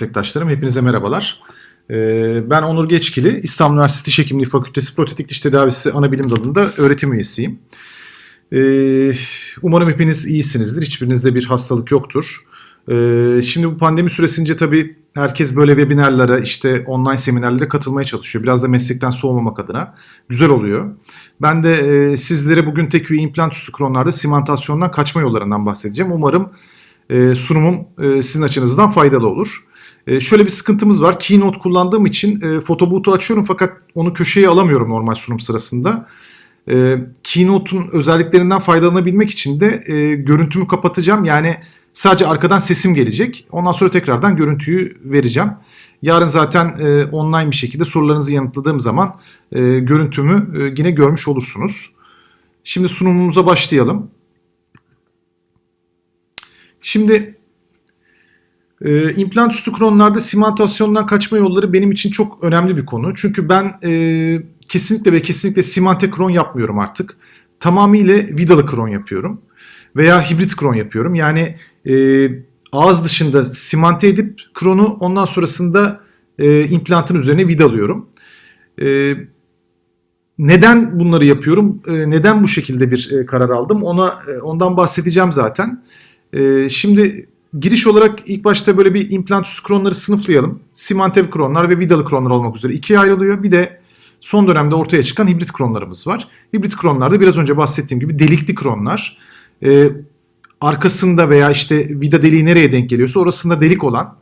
meslektaşlarım hepinize merhabalar. Ee, Ben Onur Geçkili, İstanbul Üniversitesi Diş Hekimliği Fakültesi Protetik Diş Tedavisi Anabilim Dalı'nda öğretim üyesiyim. Ee, Umarım hepiniz iyisinizdir, hiçbirinizde bir hastalık yoktur. Ee, Şimdi bu pandemi süresince tabii herkes böyle webinarlara, işte online seminerlere katılmaya çalışıyor. Biraz da meslekten soğumamak adına. Güzel oluyor. Ben de e, sizlere bugün tek üye implant üstü kronlarda simantasyondan kaçma yollarından bahsedeceğim. Umarım e, sunumum e, sizin açınızdan faydalı olur. E, şöyle bir sıkıntımız var. Keynote kullandığım için e, fotoboot'u açıyorum fakat onu köşeye alamıyorum normal sunum sırasında. E, Keynote'un özelliklerinden faydalanabilmek için de e, görüntümü kapatacağım. Yani sadece arkadan sesim gelecek. Ondan sonra tekrardan görüntüyü vereceğim. Yarın zaten e, online bir şekilde sorularınızı yanıtladığım zaman e, görüntümü e, yine görmüş olursunuz. Şimdi sunumumuza başlayalım. Şimdi e, implant üstü kronlarda simantasyondan kaçma yolları benim için çok önemli bir konu. Çünkü ben e, kesinlikle ve kesinlikle simante kron yapmıyorum artık. Tamamıyla vidalı kron yapıyorum. Veya hibrit kron yapıyorum. Yani e, ağız dışında simante edip kronu ondan sonrasında e, implantın üzerine vidalıyorum. E, neden bunları yapıyorum? E, neden bu şekilde bir e, karar aldım? Ona e, ondan bahsedeceğim zaten. E, şimdi giriş olarak ilk başta böyle bir implant üstü kronları sınıflayalım. Simantev kronlar ve vidalı kronlar olmak üzere ikiye ayrılıyor. Bir de son dönemde ortaya çıkan hibrit kronlarımız var. Hibrit kronlarda biraz önce bahsettiğim gibi delikli kronlar. E, arkasında veya işte vida deliği nereye denk geliyorsa orasında delik olan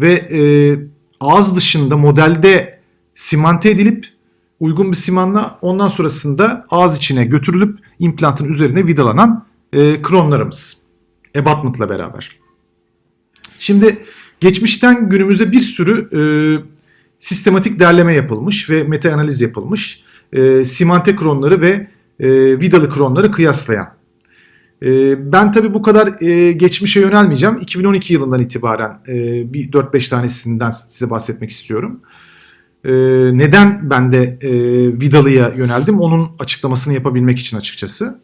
ve e, ağız dışında modelde simante edilip uygun bir simanla ondan sonrasında ağız içine götürülüp implantın üzerine vidalanan e, kronlarımız. Abutment'la beraber. Şimdi geçmişten günümüze bir sürü e, sistematik derleme yapılmış ve meta analiz yapılmış. E, simante kronları ve e, vidalı kronları kıyaslayan. E, ben tabii bu kadar e, geçmişe yönelmeyeceğim. 2012 yılından itibaren e, bir 4-5 tanesinden size bahsetmek istiyorum. E, neden ben de e, vidalıya yöneldim onun açıklamasını yapabilmek için açıkçası.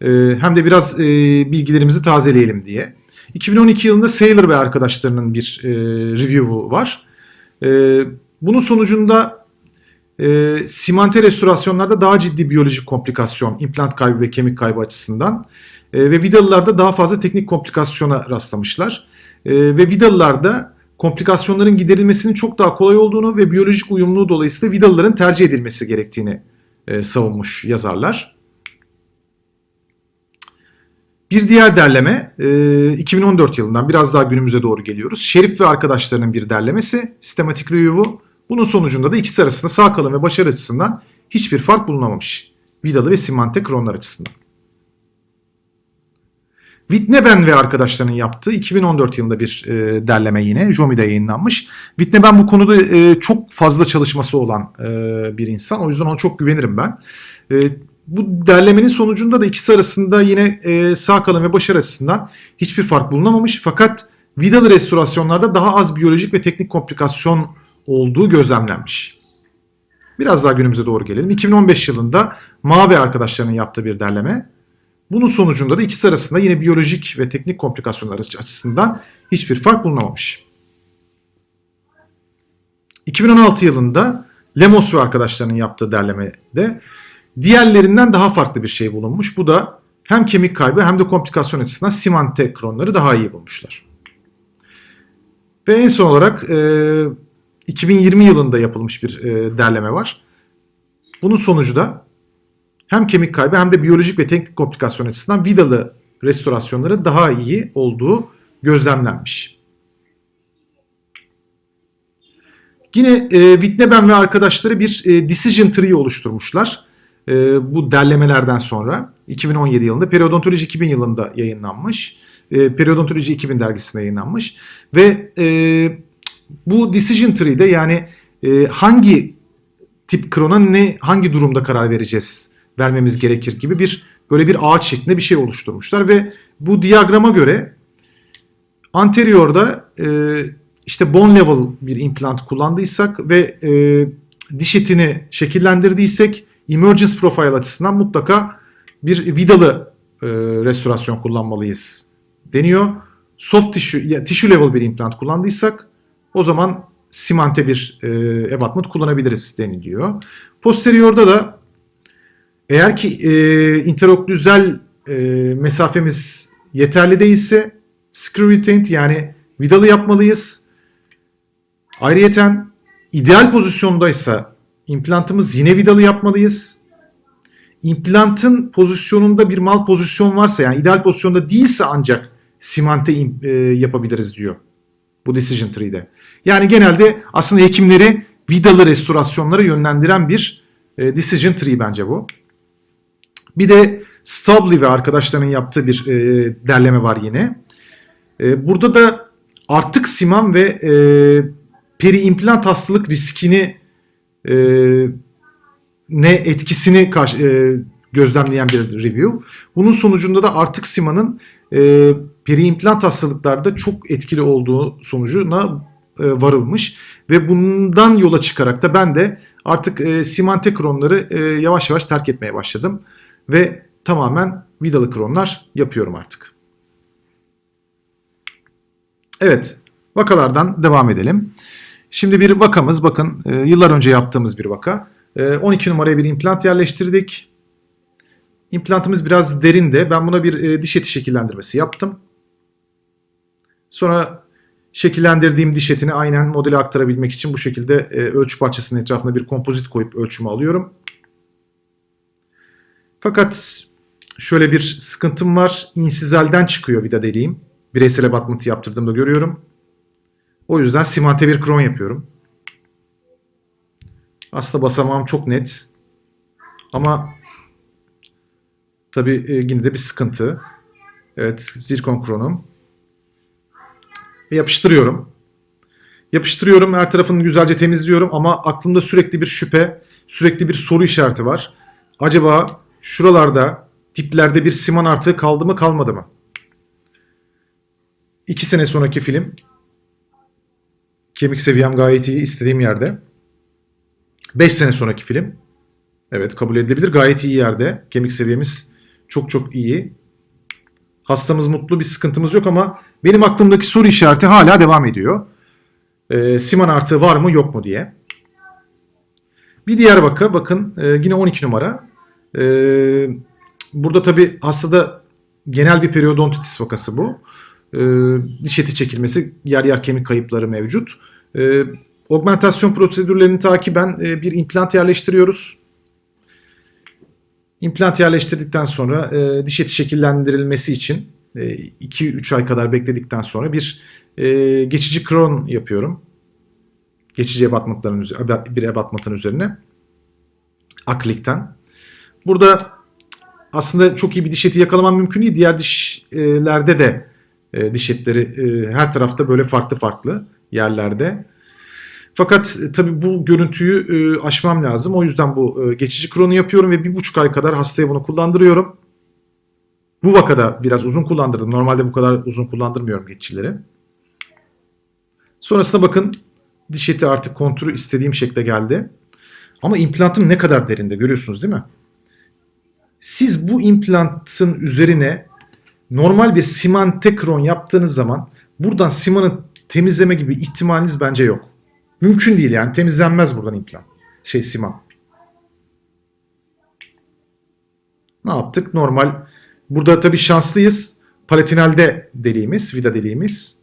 E, hem de biraz e, bilgilerimizi tazeleyelim diye. 2012 yılında Saylor ve arkadaşlarının bir e, review'u var. E, bunun sonucunda e, simante restorasyonlarda daha ciddi biyolojik komplikasyon, implant kaybı ve kemik kaybı açısından e, ve vidalılarda daha fazla teknik komplikasyona rastlamışlar. E, ve vidalılarda komplikasyonların giderilmesinin çok daha kolay olduğunu ve biyolojik uyumluluğu dolayısıyla vidalıların tercih edilmesi gerektiğini e, savunmuş yazarlar. Bir diğer derleme e, 2014 yılından biraz daha günümüze doğru geliyoruz. Şerif ve arkadaşlarının bir derlemesi Systematic Review'u. Bunun sonucunda da ikisi arasında sağ kalın ve başarı açısından hiçbir fark bulunamamış. Vidalı ve simante kronlar açısından. Wittneben ve arkadaşlarının yaptığı 2014 yılında bir e, derleme yine Jomi'de yayınlanmış. Wittneben bu konuda e, çok fazla çalışması olan e, bir insan. O yüzden ona çok güvenirim ben. E, bu derlemenin sonucunda da ikisi arasında yine e, sağ kalın ve başarı açısından hiçbir fark bulunamamış. Fakat vidalı restorasyonlarda daha az biyolojik ve teknik komplikasyon olduğu gözlemlenmiş. Biraz daha günümüze doğru gelelim. 2015 yılında Ma arkadaşlarının yaptığı bir derleme. Bunun sonucunda da ikisi arasında yine biyolojik ve teknik komplikasyonlar açısından hiçbir fark bulunamamış. 2016 yılında Lemos ve arkadaşlarının yaptığı derlemede diğerlerinden daha farklı bir şey bulunmuş. Bu da hem kemik kaybı hem de komplikasyon açısından simante kronları daha iyi bulmuşlar. Ve en son olarak e, 2020 yılında yapılmış bir e, derleme var. Bunun sonucu da hem kemik kaybı hem de biyolojik ve teknik komplikasyon açısından vidalı restorasyonları daha iyi olduğu gözlemlenmiş. Yine e, Wittneben ve arkadaşları bir e, decision tree oluşturmuşlar. E, bu derlemelerden sonra 2017 yılında Periodontoloji 2000 yılında yayınlanmış. E, Periodontoloji 2000 dergisinde yayınlanmış. Ve e, bu decision tree'de yani e, hangi tip krona ne hangi durumda karar vereceğiz vermemiz gerekir gibi bir böyle bir ağaç şeklinde bir şey oluşturmuşlar ve bu diyagrama göre anteriorda e, işte bone level bir implant kullandıysak ve e, diş etini şekillendirdiysek emergence profile açısından mutlaka bir vidalı e, restorasyon kullanmalıyız deniyor. Soft tissue, ya, tissue level bir implant kullandıysak o zaman simante bir e, ebatment kullanabiliriz deniliyor. Posteriorda da eğer ki e, interoklüzel e, mesafemiz yeterli değilse screw retained yani vidalı yapmalıyız. Ayrıyeten ideal pozisyondaysa implantımız yine vidalı yapmalıyız. İmplantın pozisyonunda bir mal pozisyon varsa yani ideal pozisyonda değilse ancak simante im- e, yapabiliriz diyor bu decision tree'de. Yani genelde aslında hekimleri vidalı restorasyonlara yönlendiren bir e, decision tree bence bu. Bir de Stably ve arkadaşlarının yaptığı bir e, derleme var yine. Burada da artık siman ve e, peri-implant hastalık riskini e, ne etkisini karşı, e, gözlemleyen bir review. Bunun sonucunda da artık simanın e, peri-implant hastalıklarda çok etkili olduğu sonucuna e, varılmış ve bundan yola çıkarak da ben de artık e, simante kronları e, yavaş yavaş terk etmeye başladım ve tamamen vidalı kronlar yapıyorum artık. Evet, vakalardan devam edelim. Şimdi bir vakamız bakın e, yıllar önce yaptığımız bir vaka. E, 12 numaraya bir implant yerleştirdik. İmplantımız biraz derinde. Ben buna bir e, diş eti şekillendirmesi yaptım. Sonra şekillendirdiğim diş etini aynen modele aktarabilmek için bu şekilde e, ölçü parçasının etrafına bir kompozit koyup ölçümü alıyorum. Fakat şöyle bir sıkıntım var. İnsizelden çıkıyor vida deliğim. Bireysel abatment'ı yaptırdığımda görüyorum. O yüzden simante bir kron yapıyorum. Aslında basamağım çok net. Ama tabii e, yine de bir sıkıntı. Evet, zirkon kronum. Yapıştırıyorum. Yapıştırıyorum, her tarafını güzelce temizliyorum ama aklımda sürekli bir şüphe, sürekli bir soru işareti var. Acaba şuralarda, diplerde bir siman artığı kaldı mı kalmadı mı? İki sene sonraki film. Kemik seviyem gayet iyi, istediğim yerde. 5 sene sonraki film. Evet kabul edilebilir. Gayet iyi yerde. Kemik seviyemiz çok çok iyi. Hastamız mutlu, bir sıkıntımız yok ama benim aklımdaki soru işareti hala devam ediyor. Ee, siman artığı var mı yok mu diye. Bir diğer vaka bakın e, yine 12 numara. Ee, burada tabi hastada genel bir periodontitis vakası bu. Ee, diş eti çekilmesi, yer yer kemik kayıpları mevcut. Ee, augmentasyon prosedürlerini takiben e, bir implant yerleştiriyoruz. İmplant yerleştirdikten sonra e, diş eti şekillendirilmesi için 2-3 ay kadar bekledikten sonra bir e, geçici kron yapıyorum. Geçici ebatmatların bir ebatmatın üzerine. Akrilikten. Burada aslında çok iyi bir diş eti yakalamam mümkün değil. Diğer dişlerde de e, diş etleri e, her tarafta böyle farklı farklı yerlerde. Fakat e, tabii bu görüntüyü e, aşmam lazım. O yüzden bu e, geçici kronu yapıyorum ve bir buçuk ay kadar hastaya bunu kullandırıyorum. Bu vakada biraz uzun kullandırdım. Normalde bu kadar uzun kullandırmıyorum geçicileri. Sonrasında bakın diş eti artık konturu istediğim şekilde geldi. Ama implantım ne kadar derinde görüyorsunuz değil mi? Siz bu implantın üzerine normal bir simante kron yaptığınız zaman buradan simanı temizleme gibi ihtimaliniz bence yok. Mümkün değil yani temizlenmez buradan implant. Şey siman. Ne yaptık? Normal. Burada tabii şanslıyız. Palatinalde deliğimiz, vida deliğimiz.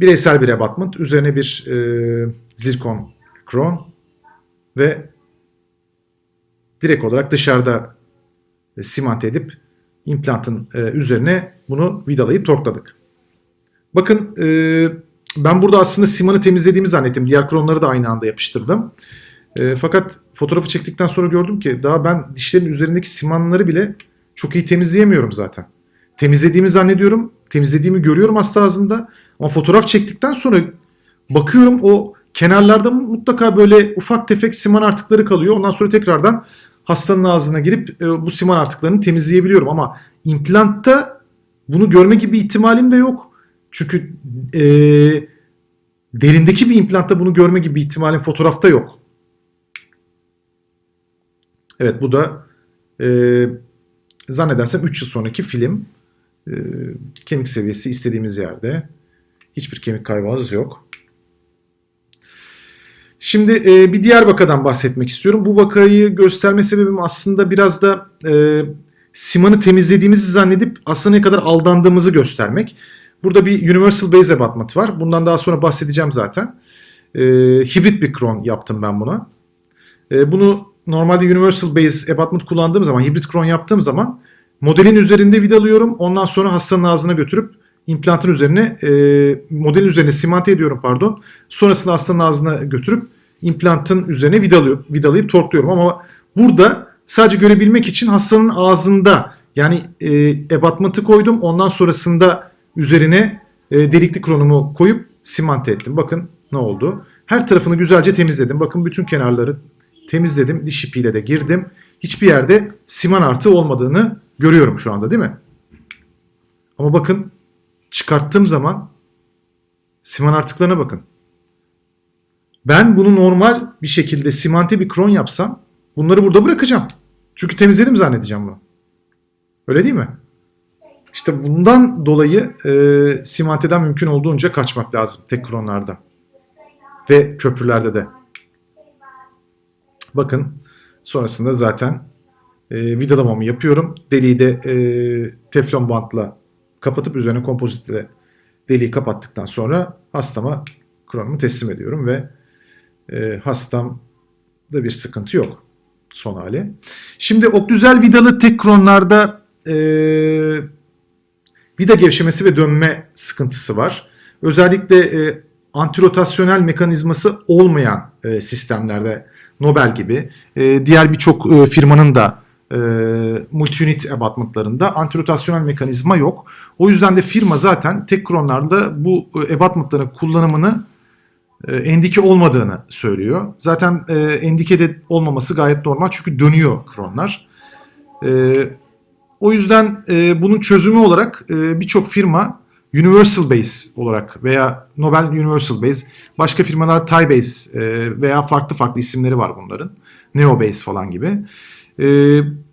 Bireysel bir abatment. Üzerine bir e, zirkon kron ve direkt olarak dışarıda simante edip implantın e, üzerine bunu vidalayıp torkladık. Bakın e, ben burada aslında simanı temizlediğimi zannettim. Diğer kronları da aynı anda yapıştırdım. E, fakat fotoğrafı çektikten sonra gördüm ki daha ben dişlerin üzerindeki simanları bile çok iyi temizleyemiyorum zaten. Temizlediğimi zannediyorum. Temizlediğimi görüyorum hasta ağzında. Ama fotoğraf çektikten sonra bakıyorum o kenarlarda mutlaka böyle ufak tefek siman artıkları kalıyor. Ondan sonra tekrardan hastanın ağzına girip e, bu siman artıklarını temizleyebiliyorum. Ama implantta bunu görme gibi ihtimalim de yok. Çünkü e, derindeki bir implantta bunu görme gibi ihtimalim fotoğrafta yok. Evet bu da e, zannedersem 3 yıl sonraki film. E, kemik seviyesi istediğimiz yerde. Hiçbir kemik kaybımız yok. Şimdi e, bir diğer vakadan bahsetmek istiyorum. Bu vakayı gösterme sebebim aslında biraz da e, simanı temizlediğimizi zannedip aslında ne kadar aldandığımızı göstermek. Burada bir Universal Base abatmatı var. Bundan daha sonra bahsedeceğim zaten. E, hibrit bir kron yaptım ben buna. E, bunu normalde Universal Base abatment kullandığım zaman, hibrit kron yaptığım zaman modelin üzerinde vidalıyorum. Ondan sonra hastanın ağzına götürüp implantın üzerine, e, modelin üzerine simante ediyorum pardon. Sonrasında hastanın ağzına götürüp implantın üzerine vidalıyor, vidalayıp torkluyorum. Ama burada sadece görebilmek için hastanın ağzında yani e, ebatmatı koydum. Ondan sonrasında üzerine e, delikli kronumu koyup simante ettim. Bakın ne oldu. Her tarafını güzelce temizledim. Bakın bütün kenarları temizledim. Diş ipiyle de girdim. Hiçbir yerde siman artı olmadığını görüyorum şu anda değil mi? Ama bakın çıkarttığım zaman siman artıklarına bakın. Ben bunu normal bir şekilde simante bir kron yapsam bunları burada bırakacağım. Çünkü temizledim zannedeceğim bunu. Öyle değil mi? İşte bundan dolayı e, simanteden mümkün olduğunca kaçmak lazım tek kronlarda. Ve köprülerde de. Bakın sonrasında zaten e, vidalamamı yapıyorum. Deliği de e, teflon bantla kapatıp üzerine kompozitle deliği kapattıktan sonra hastama kronumu teslim ediyorum ve e, hastam da bir sıkıntı yok son hali. Şimdi oklüzel vidalı tek kronlarda e, vida gevşemesi ve dönme sıkıntısı var. Özellikle e, antirotasyonel mekanizması olmayan e, sistemlerde Nobel gibi e, diğer birçok e, firmanın da e, multi-unit abatmentlarında antirotasyonel mekanizma yok. O yüzden de firma zaten tek kronlarda bu e, abatmentların kullanımını e, endike olmadığını söylüyor. Zaten e, endikede olmaması gayet normal çünkü dönüyor kronlar. E, o yüzden e, bunun çözümü olarak e, birçok firma Universal Base olarak veya Nobel Universal Base, başka firmalar Thai Base e, veya farklı farklı isimleri var bunların. Neo Base falan gibi. E,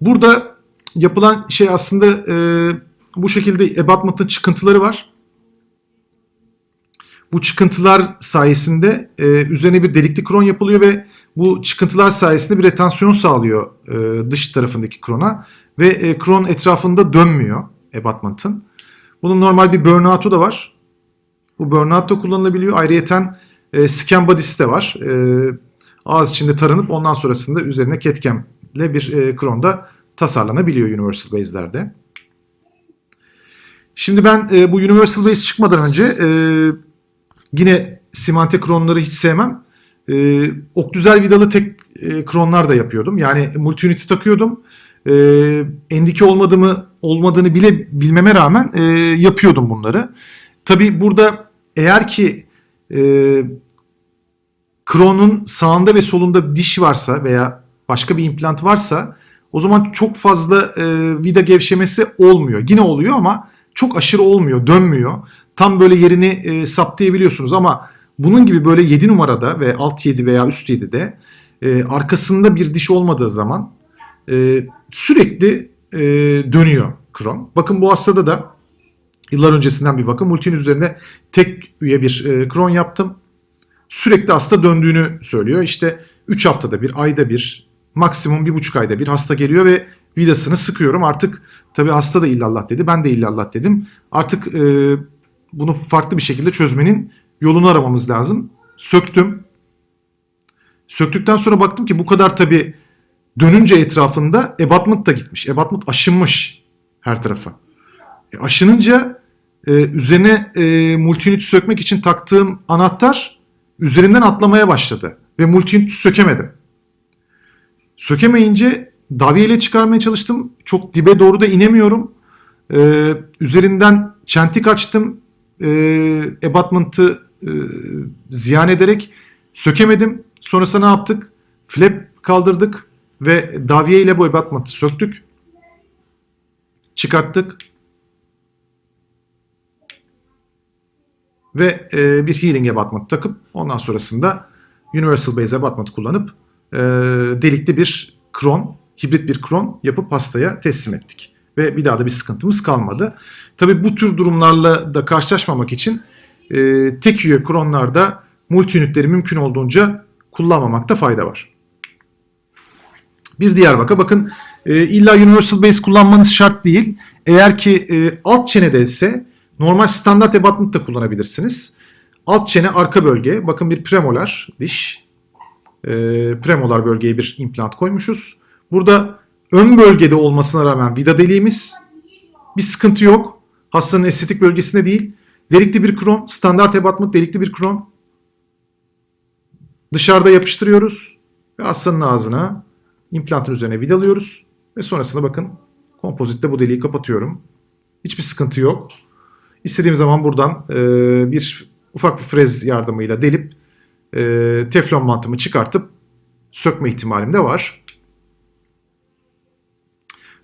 burada yapılan şey aslında e, bu şekilde abatment'ın çıkıntıları var. Bu çıkıntılar sayesinde e, üzerine bir delikli kron yapılıyor ve bu çıkıntılar sayesinde bir retansiyon sağlıyor e, dış tarafındaki krona ve e, kron etrafında dönmüyor abatment'ın. Bunun normal bir burnout'u da var. Bu burnout da kullanılabiliyor. Ayrıyeten e, scan body'si de var. E, ağız içinde taranıp ondan sonrasında üzerine CAD-CAM ile bir e, kronda tasarlanabiliyor Universal Base'lerde. Şimdi ben e, bu Universal Base çıkmadan önce e, yine simante kronları hiç sevmem. E, oklüzel vidalı tek e, kronlar da yapıyordum. Yani multi-unit'i takıyordum. E, endike olmadığımı olmadığını bile bilmeme rağmen e, yapıyordum bunları. Tabi burada eğer ki e, kronun sağında ve solunda diş varsa veya başka bir implant varsa o zaman çok fazla e, vida gevşemesi olmuyor. Yine oluyor ama çok aşırı olmuyor, dönmüyor. Tam böyle yerini e, saptayabiliyorsunuz ama bunun gibi böyle 7 numarada ve alt 7 veya üst 7'de e, arkasında bir diş olmadığı zaman e, sürekli e, dönüyor kron. Bakın bu hastada da yıllar öncesinden bir bakın multinin üzerinde tek üye bir e, kron yaptım. Sürekli hasta döndüğünü söylüyor. İşte 3 haftada bir, ayda bir, maksimum bir buçuk ayda bir hasta geliyor ve vidasını sıkıyorum. Artık tabii hasta da illallah dedi, ben de illallah dedim. Artık e, bunu farklı bir şekilde çözmenin yolunu aramamız lazım. Söktüm. Söktükten sonra baktım ki bu kadar tabii dönünce etrafında ebatment da gitmiş. Ebatment aşınmış her tarafa. E, aşınınca e, üzerine e, multi sökmek için taktığım anahtar üzerinden atlamaya başladı. Ve multi sökemedim. Sökemeyince davyeyle çıkarmaya çalıştım. Çok dibe doğru da inemiyorum. E, üzerinden çentik açtım. E, ebatment'ı e, ziyan ederek sökemedim. Sonrasında ne yaptık? Flap kaldırdık ve davye ile bu ebatment'ı söktük. Çıkarttık. Ve e, bir healing ebatment takıp ondan sonrasında Universal Base ebatment kullanıp e, delikli bir kron, hibrit bir kron yapıp hastaya teslim ettik. Ve bir daha da bir sıkıntımız kalmadı. Tabi bu tür durumlarla da karşılaşmamak için e, tek üye kronlarda multi mümkün olduğunca kullanmamakta fayda var. Bir diğer vaka bakın e, illa Universal Base kullanmanız şart değil. Eğer ki e, alt çenede ise normal standart abutment da kullanabilirsiniz. Alt çene arka bölge bakın bir premolar diş. E, premolar bölgeye bir implant koymuşuz. Burada ön bölgede olmasına rağmen vida deliğimiz bir sıkıntı yok. Hastanın estetik bölgesinde değil. Delikli bir kron, standart abutment delikli bir kron. Dışarıda yapıştırıyoruz ve hastanın ağzına implantın üzerine vidalıyoruz ve sonrasında bakın kompozitte bu deliği kapatıyorum. Hiçbir sıkıntı yok. İstediğim zaman buradan e, bir ufak bir frez yardımıyla delip e, teflon bantımı çıkartıp sökme ihtimalim de var.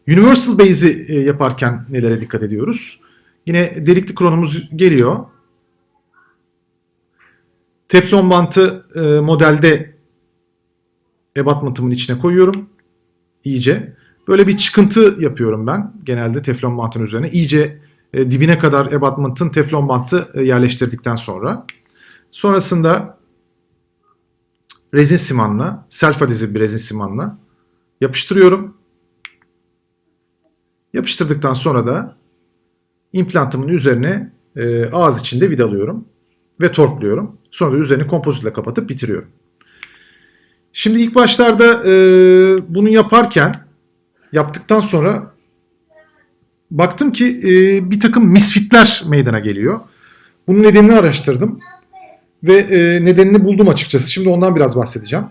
Universal Base'i e, yaparken nelere dikkat ediyoruz? Yine delikli kronumuz geliyor. Teflon bantı e, modelde abutment'ımın içine koyuyorum. İyice. Böyle bir çıkıntı yapıyorum ben genelde teflon bantın üzerine. İyice e, dibine kadar abutment'ın teflon bantı e, yerleştirdikten sonra. Sonrasında rezin simanla, self adhesive bir rezin simanla yapıştırıyorum. Yapıştırdıktan sonra da implantımın üzerine e, ağız içinde vidalıyorum ve torkluyorum. Sonra da üzerini kompozitle kapatıp bitiriyorum. Şimdi ilk başlarda e, bunu yaparken yaptıktan sonra baktım ki e, bir takım misfitler meydana geliyor. Bunun nedenini araştırdım ve e, nedenini buldum açıkçası. Şimdi ondan biraz bahsedeceğim.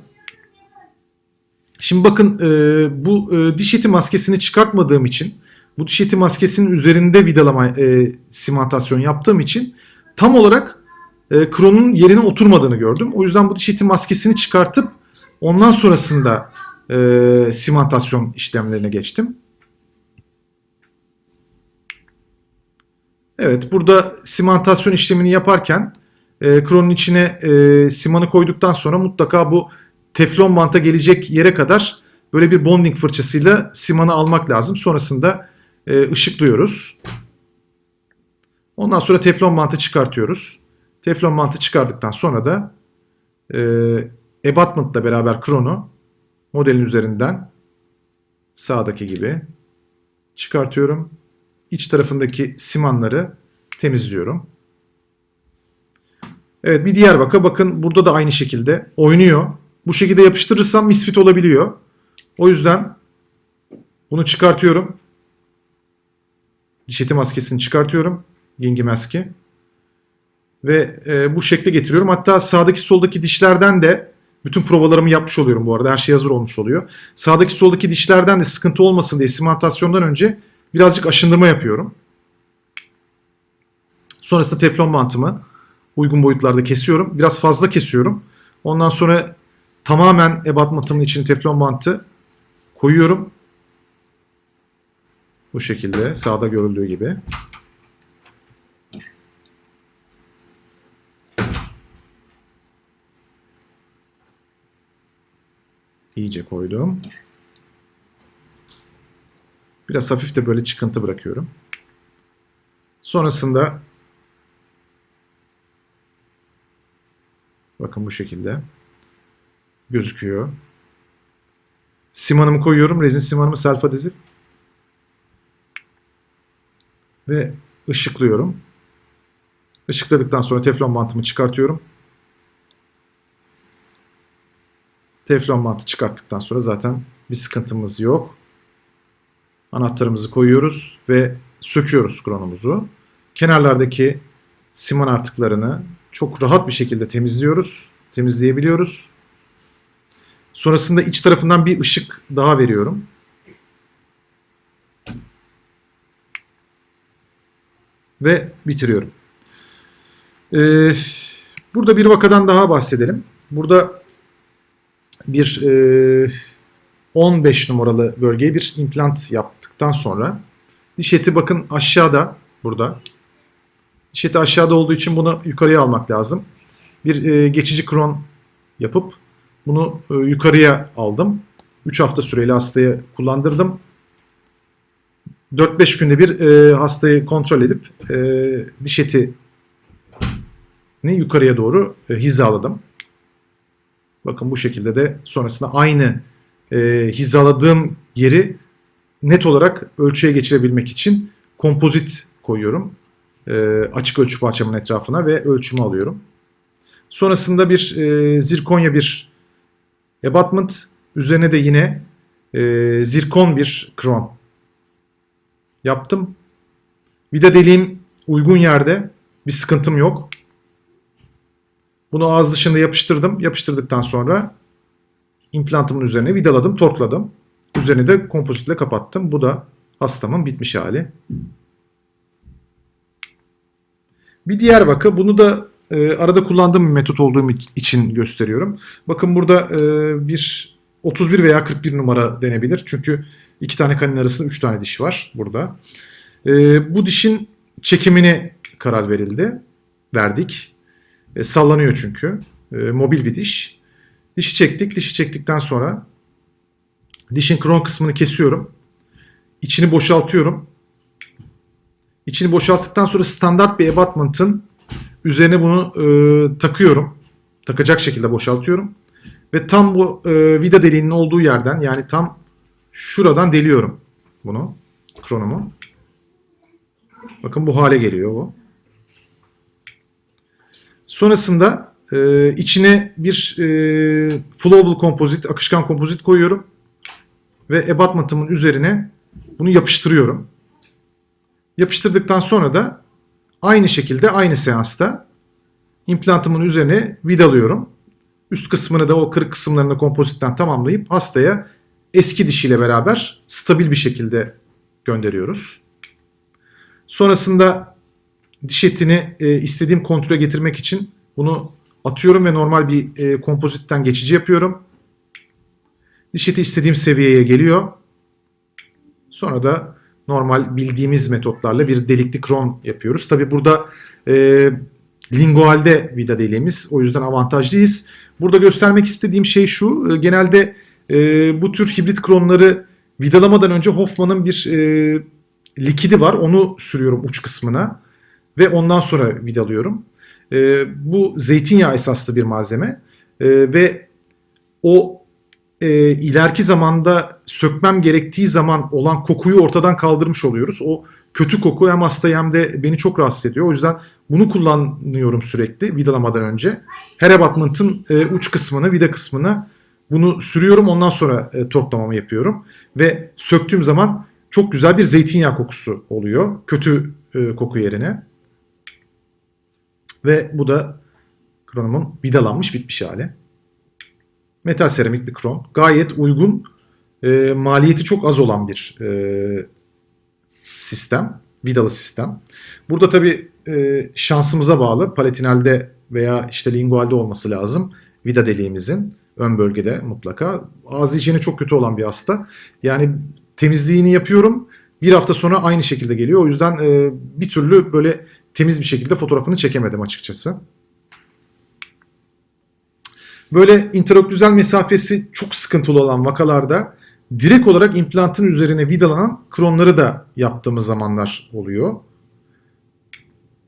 Şimdi bakın e, bu e, diş eti maskesini çıkartmadığım için bu diş eti maskesinin üzerinde vidalama e, simantasyon yaptığım için tam olarak e, kronun yerine oturmadığını gördüm. O yüzden bu diş eti maskesini çıkartıp ondan sonrasında e, simantasyon işlemlerine geçtim. Evet burada simantasyon işlemini yaparken e, kronun içine e, simanı koyduktan sonra mutlaka bu teflon banta gelecek yere kadar böyle bir bonding fırçasıyla simanı almak lazım. Sonrasında e, ışıklıyoruz. Ondan sonra teflon bantı çıkartıyoruz. Teflon bantı çıkardıktan sonra da e, abutment'la beraber kronu modelin üzerinden sağdaki gibi çıkartıyorum. İç tarafındaki simanları temizliyorum. Evet bir diğer vaka bakın burada da aynı şekilde oynuyor. Bu şekilde yapıştırırsam misfit olabiliyor. O yüzden bunu çıkartıyorum. Diş eti maskesini çıkartıyorum. Gingi maski. Ve e, bu şekle getiriyorum. Hatta sağdaki soldaki dişlerden de bütün provalarımı yapmış oluyorum bu arada. Her şey hazır olmuş oluyor. Sağdaki soldaki dişlerden de sıkıntı olmasın diye simantasyondan önce birazcık aşındırma yapıyorum. Sonrasında teflon bantımı uygun boyutlarda kesiyorum. Biraz fazla kesiyorum. Ondan sonra tamamen ebatmatımın için teflon bantı koyuyorum. Bu şekilde sağda görüldüğü gibi. İyice koydum. Biraz hafif de böyle çıkıntı bırakıyorum. Sonrasında bakın bu şekilde gözüküyor. Simanımı koyuyorum. Rezin simanımı self adhesive ve ışıklıyorum. Işıkladıktan sonra teflon bantımı çıkartıyorum. Teflon bantı çıkarttıktan sonra zaten bir sıkıntımız yok. Anahtarımızı koyuyoruz ve söküyoruz kronumuzu. Kenarlardaki siman artıklarını çok rahat bir şekilde temizliyoruz. Temizleyebiliyoruz. Sonrasında iç tarafından bir ışık daha veriyorum. Ve bitiriyorum. Ee, burada bir vakadan daha bahsedelim. Burada bir e, 15 numaralı bölgeye bir implant yaptıktan sonra diş eti bakın aşağıda burada. Diş eti aşağıda olduğu için bunu yukarıya almak lazım. Bir e, geçici kron yapıp bunu e, yukarıya aldım. 3 hafta süreyle hastaya kullandırdım. 4-5 günde bir e, hastayı kontrol edip e, diş eti yukarıya doğru e, hizaladım. Bakın bu şekilde de sonrasında aynı e, hizaladığım yeri net olarak ölçüye geçirebilmek için kompozit koyuyorum. E, açık ölçü parçamın etrafına ve ölçümü alıyorum. Sonrasında bir e, zirkonya bir abutment. Üzerine de yine e, zirkon bir kron yaptım. Vida deliğim uygun yerde. Bir sıkıntım yok. Bunu ağız dışında yapıştırdım. Yapıştırdıktan sonra implantımın üzerine vidaladım, torkladım. Üzerine de kompozitle kapattım. Bu da hastamın bitmiş hali. Bir diğer vaka bunu da e, arada kullandığım bir metot olduğum için gösteriyorum. Bakın burada e, bir 31 veya 41 numara denebilir. Çünkü iki tane kanin arasında 3 tane diş var burada. E, bu dişin çekimine karar verildi. Verdik. E, sallanıyor çünkü. E, mobil bir diş. Dişi çektik. Dişi çektikten sonra dişin kron kısmını kesiyorum. İçini boşaltıyorum. İçini boşalttıktan sonra standart bir abutment'ın üzerine bunu e, takıyorum. Takacak şekilde boşaltıyorum. Ve tam bu e, vida deliğinin olduğu yerden yani tam şuradan deliyorum bunu. Kronumu. Bakın bu hale geliyor bu. Sonrasında e, içine bir e, flowable kompozit, akışkan kompozit koyuyorum. Ve abutment'ımın üzerine bunu yapıştırıyorum. Yapıştırdıktan sonra da aynı şekilde aynı seansta implantımın üzerine vidalıyorum. Üst kısmını da o kırık kısımlarını kompozitten tamamlayıp hastaya eski dişiyle beraber stabil bir şekilde gönderiyoruz. Sonrasında diş etini e, istediğim kontrole getirmek için bunu atıyorum ve normal bir e, kompozitten geçici yapıyorum. Diş eti istediğim seviyeye geliyor. Sonra da normal bildiğimiz metotlarla bir delikli kron yapıyoruz. Tabi burada e, lingualde vida deliğimiz. O yüzden avantajlıyız. Burada göstermek istediğim şey şu. E, genelde e, bu tür hibrit kronları vidalamadan önce Hoffman'ın bir e, likidi var. Onu sürüyorum uç kısmına. Ve ondan sonra vidalıyorum. E, bu zeytinyağı esaslı bir malzeme. E, ve o e, ileriki zamanda sökmem gerektiği zaman olan kokuyu ortadan kaldırmış oluyoruz. O kötü koku hem hastayı hem de beni çok rahatsız ediyor. O yüzden bunu kullanıyorum sürekli vidalamadan önce. Her abutment'ın e, uç kısmını, vida kısmını bunu sürüyorum. Ondan sonra e, torklamamı yapıyorum. Ve söktüğüm zaman çok güzel bir zeytinyağı kokusu oluyor. Kötü e, koku yerine. Ve bu da kronumun vidalanmış bitmiş hali. Metal seramik bir kron. Gayet uygun. E, maliyeti çok az olan bir e, sistem. Vidalı sistem. Burada tabii e, şansımıza bağlı. Palatinalde veya işte lingualde olması lazım. Vida deliğimizin ön bölgede mutlaka. Ağız hijyeni çok kötü olan bir hasta. Yani temizliğini yapıyorum. Bir hafta sonra aynı şekilde geliyor. O yüzden e, bir türlü böyle temiz bir şekilde fotoğrafını çekemedim açıkçası. Böyle interoklüzel mesafesi çok sıkıntılı olan vakalarda direkt olarak implantın üzerine vidalanan kronları da yaptığımız zamanlar oluyor.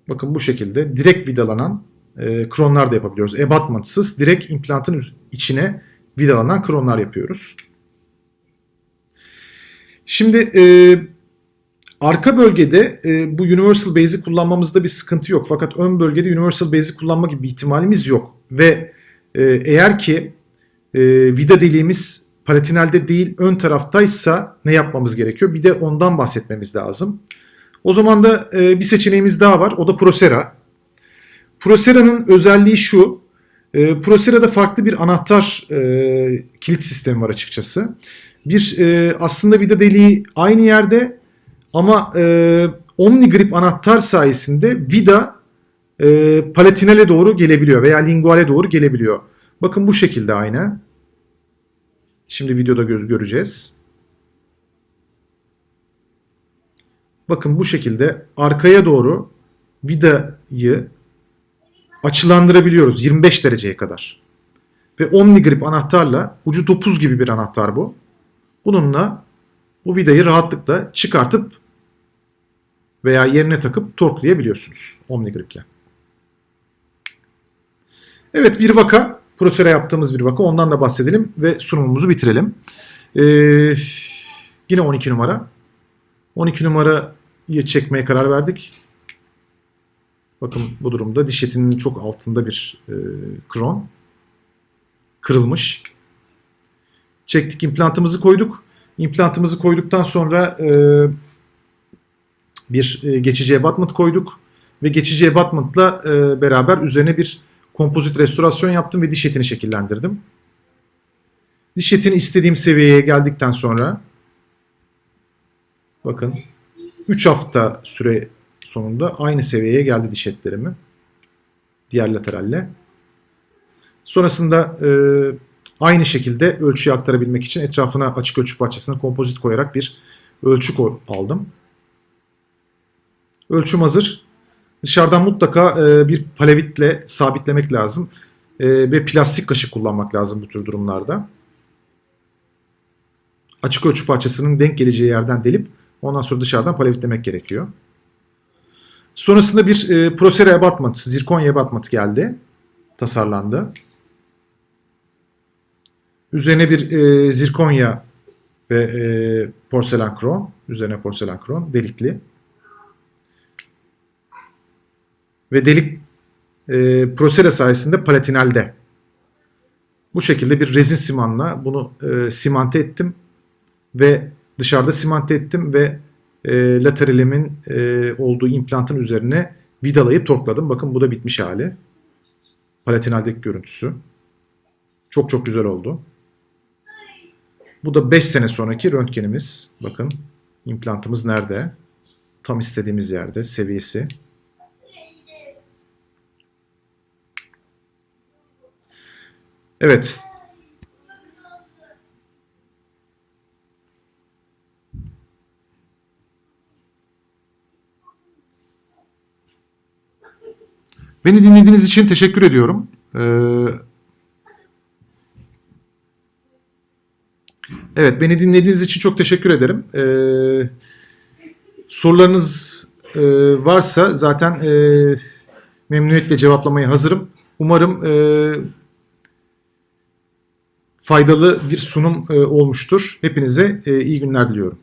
Bakın bu şekilde direkt vidalanan e, kronlar da yapabiliyoruz. Abutmentsız direkt implantın içine vidalanan kronlar yapıyoruz. Şimdi e, arka bölgede e, bu Universal Base'i kullanmamızda bir sıkıntı yok. Fakat ön bölgede Universal Base'i kullanma gibi bir ihtimalimiz yok. Ve e, eğer ki e, vida deliğimiz palatinalde değil ön taraftaysa ne yapmamız gerekiyor? Bir de ondan bahsetmemiz lazım. O zaman da e, bir seçeneğimiz daha var. O da Prosera. Prosera'nın özelliği şu. E, Prosera'da farklı bir anahtar kilit sistemi var açıkçası. Bir aslında vida deliği aynı yerde ama e, OmniGrip anahtar sayesinde vida e, palatinale doğru gelebiliyor veya linguale doğru gelebiliyor. Bakın bu şekilde aynen. Şimdi videoda göz göreceğiz. Bakın bu şekilde arkaya doğru vidayı açılandırabiliyoruz 25 dereceye kadar. Ve OmniGrip anahtarla ucu topuz gibi bir anahtar bu. Bununla bu vidayı rahatlıkla çıkartıp veya yerine takıp torklayabiliyorsunuz OmniGrip'le. Evet bir vaka. Prosöre yaptığımız bir vaka. Ondan da bahsedelim ve sunumumuzu bitirelim. Ee, yine 12 numara. 12 numarayı çekmeye karar verdik. Bakın bu durumda diş etinin çok altında bir e, kron. Kırılmış. Çektik implantımızı koyduk. İmplantımızı koyduktan sonra e, bir e, geçici abutment koyduk. Ve geçici abutment'la e, beraber üzerine bir kompozit restorasyon yaptım ve diş etini şekillendirdim. Diş etini istediğim seviyeye geldikten sonra bakın 3 hafta süre sonunda aynı seviyeye geldi diş etlerimi. Diğer lateralle. Sonrasında e, aynı şekilde ölçüyü aktarabilmek için etrafına açık ölçü parçasını kompozit koyarak bir ölçü aldım. Ölçüm hazır. Dışarıdan mutlaka e, bir palevitle sabitlemek lazım. E, ve plastik kaşık kullanmak lazım bu tür durumlarda. Açık ölçü parçasının denk geleceği yerden delip ondan sonra dışarıdan palavitlemek gerekiyor. Sonrasında bir e, Procera abatment, zirkonya abatment geldi. Tasarlandı. Üzerine bir e, zirkonya ve e, porselen kron. Üzerine porselen kron delikli. Ve delik e, Procera sayesinde palatinalde. Bu şekilde bir rezin simanla bunu e, simante ettim ve dışarıda simante ettim ve e, lateralimin e, olduğu implantın üzerine vidalayıp torkladım. Bakın bu da bitmiş hali. Palatinaldeki görüntüsü. Çok çok güzel oldu. Bu da 5 sene sonraki röntgenimiz. Bakın implantımız nerede? Tam istediğimiz yerde seviyesi. Evet. Beni dinlediğiniz için teşekkür ediyorum. Ee, evet, beni dinlediğiniz için çok teşekkür ederim. Ee, sorularınız e, varsa zaten e, memnuniyetle cevaplamaya hazırım. Umarım e, faydalı bir sunum e, olmuştur. Hepinize e, iyi günler diliyorum.